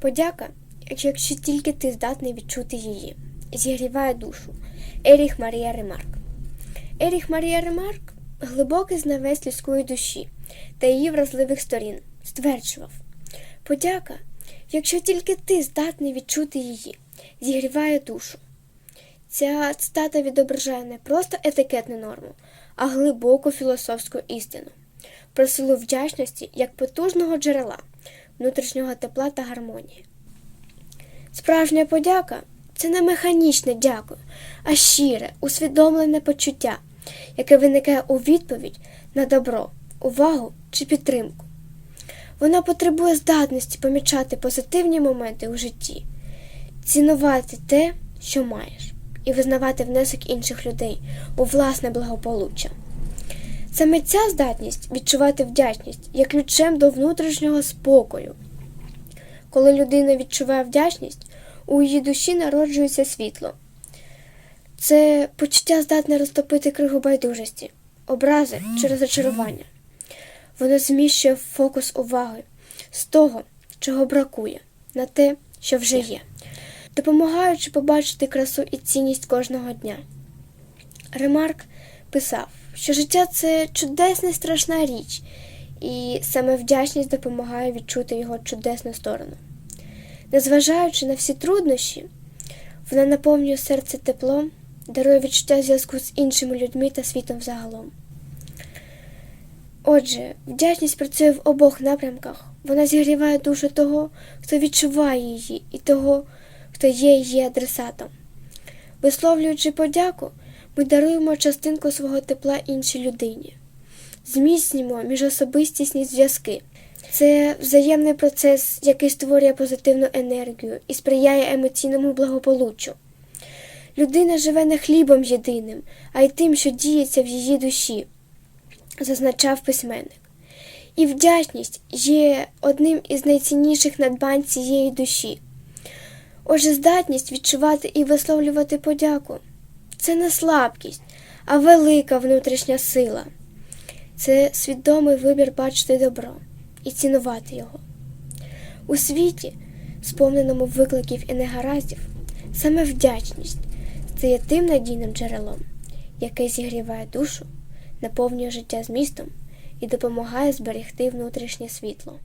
Подяка, якщо тільки ти здатний відчути її, зігріває душу. Еріх Марія Ремарк. Еріх Марія Ремарк глибокий знавець людської душі та її вразливих сторін, стверджував Подяка, якщо тільки ти здатний відчути її, зігріває душу. Ця цитата відображає не просто етикетну норму, а глибоку філософську істину про силу вдячності як потужного джерела, внутрішнього тепла та гармонії. Справжня подяка це не механічне дякую, а щире, усвідомлене почуття, яке виникає у відповідь на добро, увагу чи підтримку. Вона потребує здатності помічати позитивні моменти у житті, цінувати те, що маєш, і визнавати внесок інших людей у власне благополуччя. Саме ця здатність відчувати вдячність є ключем до внутрішнього спокою. Коли людина відчуває вдячність, у її душі народжується світло. Це почуття здатне розтопити кригу байдужості, образи чи розочарування. Воно зміщує фокус уваги з того, чого бракує, на те, що вже є, допомагаючи побачити красу і цінність кожного дня. Ремарк писав, що життя це чудесна і страшна річ, і саме вдячність допомагає відчути його чудесну сторону. Незважаючи на всі труднощі, вона наповнює серце теплом, дарує відчуття зв'язку з іншими людьми та світом загалом. Отже, вдячність працює в обох напрямках. Вона зігріває душу того, хто відчуває її, і того, хто є її адресатом. Висловлюючи подяку, ми даруємо частинку свого тепла іншій людині, зміцнюємо міжособистісні зв'язки. Це взаємний процес, який створює позитивну енергію і сприяє емоційному благополуччю. Людина живе не хлібом єдиним, а й тим, що діється в її душі, зазначав письменник. І вдячність є одним із найцінніших надбань цієї душі. Отже, здатність відчувати і висловлювати подяку це не слабкість, а велика внутрішня сила. Це свідомий вибір бачити добро і цінувати його. У світі, сповненому викликів і негараздів, саме вдячність стає тим надійним джерелом, яке зігріває душу, наповнює життя змістом і допомагає зберегти внутрішнє світло.